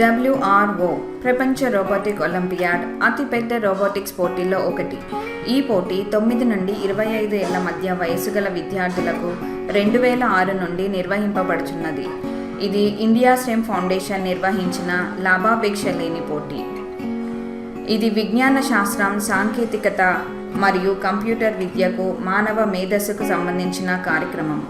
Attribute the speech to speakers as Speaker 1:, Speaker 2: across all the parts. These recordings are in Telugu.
Speaker 1: డబ్ల్యూఆర్ఓ ప్రపంచ రోబోటిక్ ఒలింపియాడ్ అతిపెద్ద రోబోటిక్స్ పోటీల్లో ఒకటి. ఈ పోటీ తొమ్మిది నుండి ఇరవై ఐదు ఏళ్ళ మధ్య వయసు గల విద్యార్థులకు రెండు వేల ఆరు నుండి నిర్వహింపబడుచున్నది. ఇది ఇండియా స్టెమ్ ఫౌండేషన్ నిర్వహించిన లాభాపేక్ష లేని పోటీ. ఇది విజ్ఞాన శాస్త్రం సాంకేతికత మరియు కంప్యూటర్ విద్యకు మానవ మేధస్సుకు సంబంధించిన కార్యక్రమం.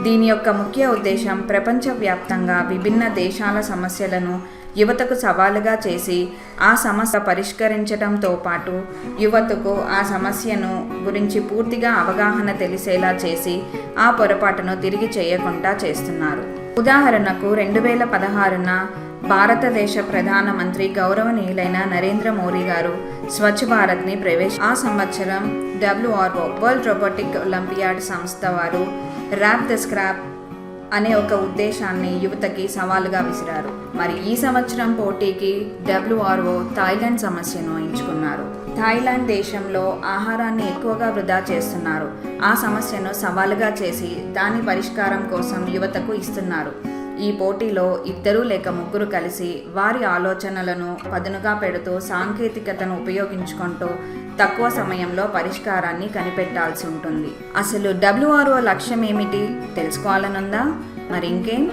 Speaker 1: దీని యొక్క ముఖ్య ఉద్దేశం ప్రపంచవ్యాప్తంగా విభిన్న దేశాల సమస్యలను యువతకు సవాలుగా చేసి ఆ సమస్య పరిష్కరించడంతో పాటు యువతకు ఆ సమస్యను గురించి పూర్తిగా అవగాహన తెలిసేలా చేసి ఆ పొరపాటును తిరిగి చేయకుండా చేస్తున్నారు. ఉదాహరణకు రెండు వేల పదహారున భారతదేశ ప్రధానమంత్రి గౌరవనీయులైన నరేంద్ర మోడీ గారు స్వచ్ఛ భారత్ని ప్రవేశ ఆ సంవత్సరం డబ్ల్యూఆర్ఓ వరల్డ్ రోబోటిక్ ఒలింపియాడ్ సంస్థ వారు ర్యాప్ ద స్క్రాప్ అనే ఒక ఉద్దేశాన్ని యువతకి సవాలుగా విసిరారు. మరి ఈ సంవత్సరం పోటీకి డబ్ల్యూఆర్ఓ థాయిలాండ్ సమస్యను ఎంచుకున్నారు. థాయిలాండ్ దేశంలో ఆహారాన్ని ఎక్కువగా వృధా చేస్తున్నారు. ఆ సమస్యను సవాలుగా చేసి దాని పరిష్కారం కోసం యువతకు ఇస్తున్నారు. ఈ పోటీలో ఇద్దరు లేక ముగ్గురు కలిసి వారి ఆలోచనలను పదునుగా పెడుతూ సాంకేతికతను ఉపయోగించుకుంటూ తక్కువ సమయంలో పరిష్కారాన్ని కనిపెట్టాల్సి ఉంటుంది. అసలు డబ్ల్యూఆర్ఓ లక్ష్యం ఏమిటి తెలుసుకోవాలనుందా? మరి ఇంకేం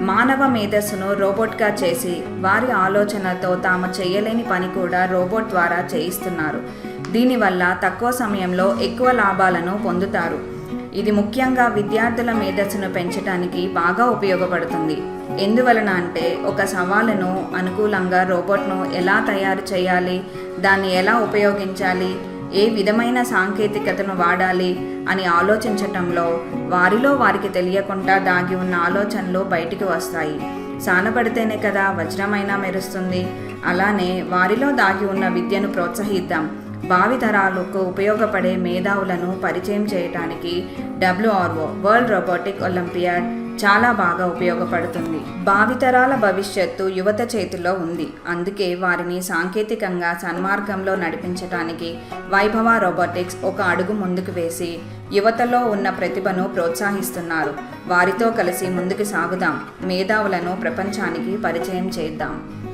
Speaker 1: మానవ మేధస్సును రోబోట్గా చేసి వారి ఆలోచనతో తాము చేయలేని పని కూడా రోబోట్ ద్వారా చేయిస్తున్నారు. దీనివల్ల తక్కువ సమయంలో ఎక్కువ లాభాలను పొందుతారు. ఇది ముఖ్యంగా విద్యార్థుల మేధస్సును పెంచడానికి బాగా ఉపయోగపడుతుంది. ఎందువలన అంటే ఒక సవాలును అనుకూలంగా రోబోట్ను ఎలా తయారు చేయాలి దాన్ని ఎలా ఉపయోగించాలి ఏ విధమైన సాంకేతికతను వాడాలి అని ఆలోచించటంలో వారిలో వారికి తెలియకుండా దాగి ఉన్న ఆలోచనలు బయటికి వస్తాయి. సానపడితేనే కదా వజ్రమైనా మెరుస్తుంది. అలానే వారిలో దాగి ఉన్న విద్యను ప్రోత్సహిద్దాం. భావితరాలకు ఉపయోగపడే మేధావులను పరిచయం చేయడానికి డబ్ల్యూఆర్ఓ వరల్డ్ రోబోటిక్ ఒలింపియాడ్ చాలా బాగా ఉపయోగపడుతుంది. భావితరాల భవిష్యత్తు యువత చేతిలో ఉంది. అందుకే వారిని సాంకేతికంగా సన్మార్గంలో నడిపించటానికి వైభవ రోబోటిక్స్ ఒక అడుగు ముందుకు వేసి యువతలో ఉన్న ప్రతిభను ప్రోత్సహిస్తున్నారు. వారితో కలిసి ముందుకు సాగుదాం. మేధావులను ప్రపంచానికి పరిచయం చేద్దాం.